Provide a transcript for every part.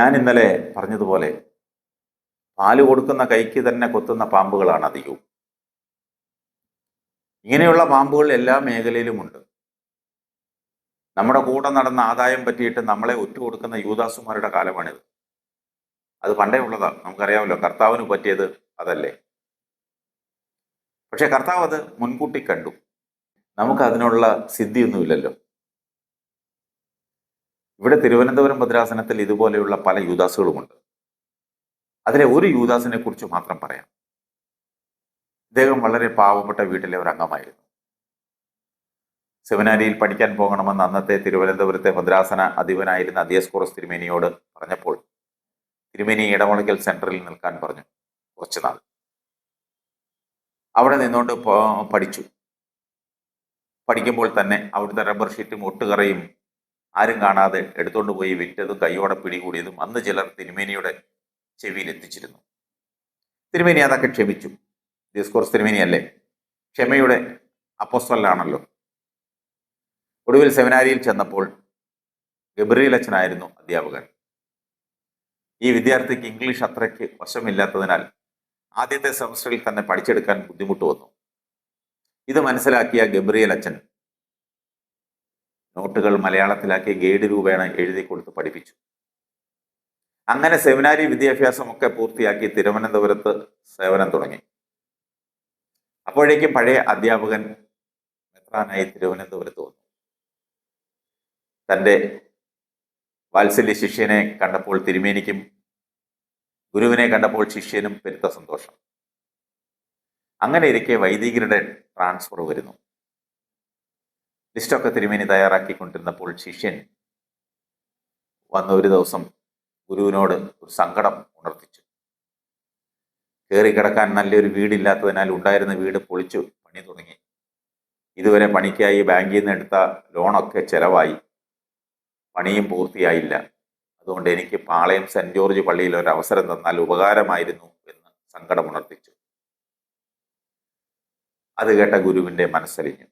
ഞാൻ ഇന്നലെ പറഞ്ഞതുപോലെ പാൽ കൊടുക്കുന്ന കൈക്ക് തന്നെ കൊത്തുന്ന പാമ്പുകളാണ് അധികവും. ഇങ്ങനെയുള്ള പാമ്പുകൾ എല്ലാ മേഖലയിലുമുണ്ട്. നമ്മുടെ കൂടെ നടന്ന ആദായം പറ്റിയിട്ട് നമ്മളെ ഒറ്റുകൊടുക്കുന്ന യൂദാസുമാരുടെ കാലമാണിത്. അത് പണ്ടേ ഉള്ളതാണ് നമുക്കറിയാമല്ലോ കർത്താവിന് പറ്റിയത് അതല്ലേ. പക്ഷെ കർത്താവ് അത് മുൻകൂട്ടി കണ്ടു. നമുക്ക് അതിനുള്ള സിദ്ധിയൊന്നുമില്ലല്ലോ. ഇവിടെ തിരുവനന്തപുരം ഭദ്രാസനത്തിൽ ഇതുപോലെയുള്ള പല യൂദാസുകളുമുണ്ട്. അതിലെ ഒരു യൂദാസിനെ കുറിച്ച് മാത്രം പറയാം. ഇദ്ദേഹം വളരെ പാവപ്പെട്ട വീട്ടിലെ ഒരു അംഗമായിരുന്നു. സെമിനാരിയിൽ പഠിക്കാൻ പോകണമെന്ന് അന്നത്തെ തിരുവനന്തപുരത്തെ ഭദ്രാസന അധിപനായിരുന്ന അദിയസ്കോറസ് തിരുമേനിയോട് പറഞ്ഞപ്പോൾ തിരുമേനി ഇടമുളയ്ക്കൽ സെന്ററിൽ നിൽക്കാൻ പറഞ്ഞു കുറച്ചു നാൾ അവിടെ നിന്നുകൊണ്ട് പഠിച്ചു. പഠിക്കുമ്പോൾ തന്നെ അവിടുത്തെ റബ്ബർ ഷീറ്റും ഒട്ടുകറയും ആരും കാണാതെ എടുത്തുകൊണ്ട് പോയി വിറ്റതും കൈയോടെ പിടികൂടിയതും അന്ന് ചിലർ തിരുമേനിയുടെ ചെവിയിൽ എത്തിച്ചിരുന്നു. തിരുമേനി അതൊക്കെ ക്ഷമിച്ചു. ഡിസ്കോർസ് തിരുമേനി അല്ലേ? ക്ഷമയുടെ അപ്പോസ്റ്റലാണല്ലോ ഒടുവിൽ സെമിനാരിയിൽ ചെന്നപ്പോൾ ഗബ്രിയേൽ അച്ഛനായിരുന്നു അധ്യാപകൻ. ഈ വിദ്യാർത്ഥിക്ക് ഇംഗ്ലീഷ് അത്രയ്ക്ക് വശമില്ലാത്തതിനാൽ ആദ്യത്തെ സെമസ്റ്ററിൽ തന്നെ പഠിച്ചെടുക്കാൻ ബുദ്ധിമുട്ട് വന്നു. ഇത് മനസ്സിലാക്കിയ ഗബ്രിയൽ അച്ഛൻ നോട്ടുകൾ മലയാളത്തിലാക്കി ഗൈഡ് രൂപേണ എഴുതി കൊടുത്ത് പഠിപ്പിച്ചു. അങ്ങനെ സെമിനാരി വിദ്യാഭ്യാസമൊക്കെ പൂർത്തിയാക്കി തിരുവനന്തപുരത്ത് സേവനം തുടങ്ങി. അപ്പോഴേക്കും പഴയ അധ്യാപകൻ മെത്രാനായി തിരുവനന്തപുരത്ത് വന്നു. തന്റെ വാത്സല്യ ശിഷ്യനെ കണ്ടപ്പോൾ തിരുമേനിക്കും ഗുരുവിനെ കണ്ടപ്പോൾ ശിഷ്യനും പെരുത്ത സന്തോഷം. അങ്ങനെ ഇരിക്കെ വൈദികരുടെ ട്രാൻസ്ഫർ വരുന്നു. ലിസ്റ്റൊക്കെ തിരുമേനി തയ്യാറാക്കിക്കൊണ്ടിരുന്നപ്പോൾ ശിഷ്യൻ വന്ന ഒരു ദിവസം ഗുരുവിനോട് ഒരു സങ്കടം ഉണർത്തിച്ചു. കയറി കിടക്കാൻ നല്ലൊരു വീടില്ലാത്തതിനാൽ ഉണ്ടായിരുന്ന വീട് പൊളിച്ചു പണി തുടങ്ങി. ഇതുവരെ പണിക്കായി ബാങ്കിൽ നിന്ന് എടുത്ത ലോണൊക്കെ ചെലവായി. പണിയും പൂർത്തിയായില്ല. അതുകൊണ്ട് എനിക്ക് പാളയം സെന്റ് ജോർജ് പള്ളിയിൽ ഒരു അവസരം തന്നാൽ ഉപകാരമായിരുന്നു എന്ന് സങ്കടമുണർത്തിച്ചു അത് കേട്ട ഗുരുവിന്റെ മനസ്സലിഞ്ഞു.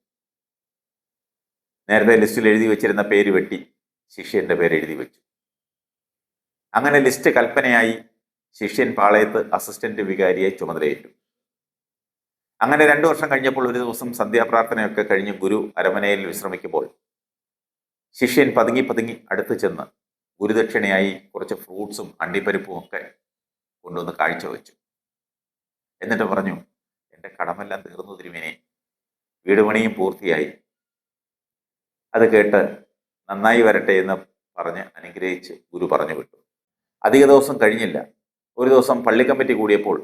നേരത്തെ ലിസ്റ്റിൽ എഴുതി വെച്ചിരുന്ന പേര് വെട്ടി ശിഷ്യന്റെ പേര് എഴുതി വെച്ചു. അങ്ങനെ ലിസ്റ്റ് കൽപ്പനയായി ശിഷ്യൻ പാളയത്ത് അസിസ്റ്റന്റ് വികാരിയെ ചുമതലയേറ്റു. അങ്ങനെ രണ്ടു വർഷം കഴിഞ്ഞപ്പോൾ ഒരു ദിവസം സന്ധ്യാപ്രാർത്ഥനയൊക്കെ കഴിഞ്ഞ് ഗുരു അരമനയിൽ വിശ്രമിക്കുമ്പോൾ ശിഷ്യൻ പതുങ്ങി പതുങ്ങി അടുത്ത് ചെന്ന് ഗുരുദക്ഷിണയായി കുറച്ച് ഫ്രൂട്ട്സും അണ്ടിപ്പരിപ്പും ഒക്കെ കൊണ്ടുവന്ന് കാഴ്ചവെച്ചു. എന്നിട്ട് പറഞ്ഞു എന്റെ കടമെല്ലാം തീർന്നു തിരുമേനെ. വീടുപണിയും പൂർത്തിയായി. അത് കേട്ട് നന്നായി വരട്ടെ എന്ന് പറഞ്ഞ് അനുഗ്രഹിച്ച് ഗുരു പറഞ്ഞു വിട്ടു. അധിക ദിവസം കഴിഞ്ഞില്ല. ഒരു ദിവസം പള്ളി കമ്മിറ്റി കൂടിയപ്പോൾ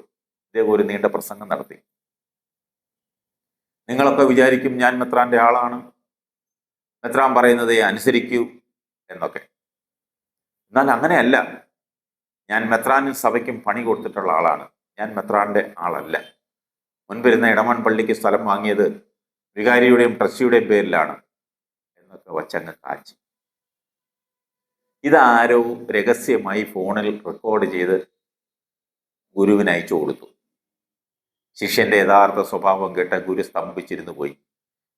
ഇദ്ദേഹം ഒരു നീണ്ട പ്രസംഗം നടത്തി. നിങ്ങളൊക്കെ വിചാരിക്കും ഞാൻ മെത്രാന്റെ ആളാണ്. മെത്രാൻ പറയുന്നതേ അനുസരിക്കൂ എന്നൊക്കെ. എന്നാൽ അങ്ങനെയല്ല. ഞാൻ മെത്രാനും സഭയ്ക്കും പണി കൊടുത്തിട്ടുള്ള ആളാണ്. ഞാൻ മെത്രാന്റെ ആളല്ല. മുൻപിരുന്ന ഇടമൺ പള്ളിക്ക് സ്ഥലം വാങ്ങിയത് വികാരിയുടെയും ട്രസ്റ്റിയുടെയും പേരിലാണ്. എന്നൊക്കെ വച്ചങ്ങ് കാച്ചി ഇതാരോ രഹസ്യമായി ഫോണിൽ റെക്കോർഡ് ചെയ്ത് ഗുരുവിന് അയച്ചു കൊടുത്തു. ശിഷ്യന്റെ യഥാർത്ഥ സ്വഭാവം കേട്ട ഗുരു സ്തംഭിച്ചിരുന്നു പോയി.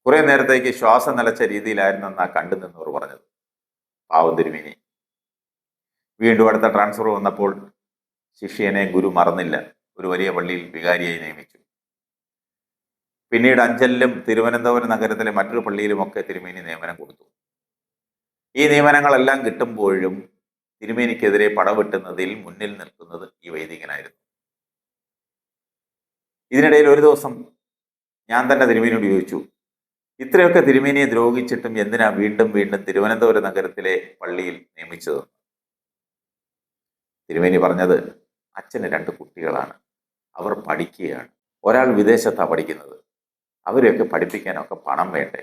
കുറെ നേരത്തേക്ക് ശ്വാസം നിലച്ച രീതിയിലായിരുന്നു എന്നാ കണ്ടു നിന്നവർ പറഞ്ഞത്. പാവം തിരുമേനി. വീണ്ടും അടുത്ത ട്രാൻസ്ഫർ വന്നപ്പോൾ ശിഷ്യനെ ഗുരു മറന്നില്ല. ഒരു വലിയ പള്ളിയിൽ വികാരിയായി നിയമിച്ചു. പിന്നീട് അഞ്ചലിലും തിരുവനന്തപുരം നഗരത്തിലെ മറ്റൊരു പള്ളിയിലുമൊക്കെ തിരുമേനി നിയമനം കൊടുത്തു. ഈ നിയമനങ്ങളെല്ലാം കിട്ടുമ്പോഴും തിരുമേനിക്കെതിരെ പടവെട്ടുന്നതിൽ മുന്നിൽ നിൽക്കുന്നത് ഈ വൈദികനായിരുന്നു. ഇതിനിടയിൽ ഒരു ദിവസം ഞാൻ തന്നെ തിരുമേനിയോട് ചോദിച്ചു ഇത്രയൊക്കെ തിരുമേനിയെ ദ്രോഹിച്ചിട്ടും എന്തിനാ വീണ്ടും വീണ്ടും തിരുവനന്തപുരം നഗരത്തിലെ പള്ളിയിൽ നിയമിച്ചത്? തിരുമേനി പറഞ്ഞത് അച്ഛന് രണ്ട് കുട്ടികളാണ്. അവർ പഠിക്കുകയാണ്. ഒരാൾ വിദേശത്താണ് പഠിക്കുന്നത്. അവരെയൊക്കെ പഠിപ്പിക്കാനൊക്കെ പണം വേണ്ടേ?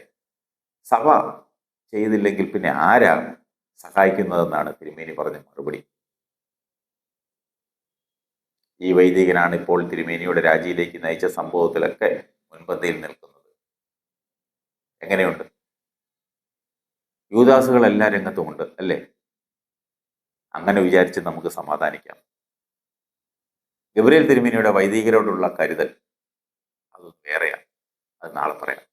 സഭ ചെയ്തില്ലെങ്കിൽ പിന്നെ ആരാ സഹായിക്കുന്നതെന്നാണ് തിരുമേനി പറഞ്ഞ മറുപടി. ഈ വൈദികനാണ് ഇപ്പോൾ തിരുമേനിയുടെ രാജിയിലേക്ക് നയിച്ച സംഭവത്തിലൊക്കെ മുൻപന്തിയിൽ നിൽക്കുന്നത്. എങ്ങനെയുണ്ട്? യൂദാസുകൾ എല്ലാ രംഗത്തുമുണ്ട് അല്ലേ? അങ്ങനെ വിചാരിച്ച് നമുക്ക് സമാധാനിക്കാം. ഗബ്രിയേൽ തിരുമേനിയുടെ വൈദികരോടുള്ള കരുതൽ അത് വേറെയാണ്. അത് നാളെ പറയാം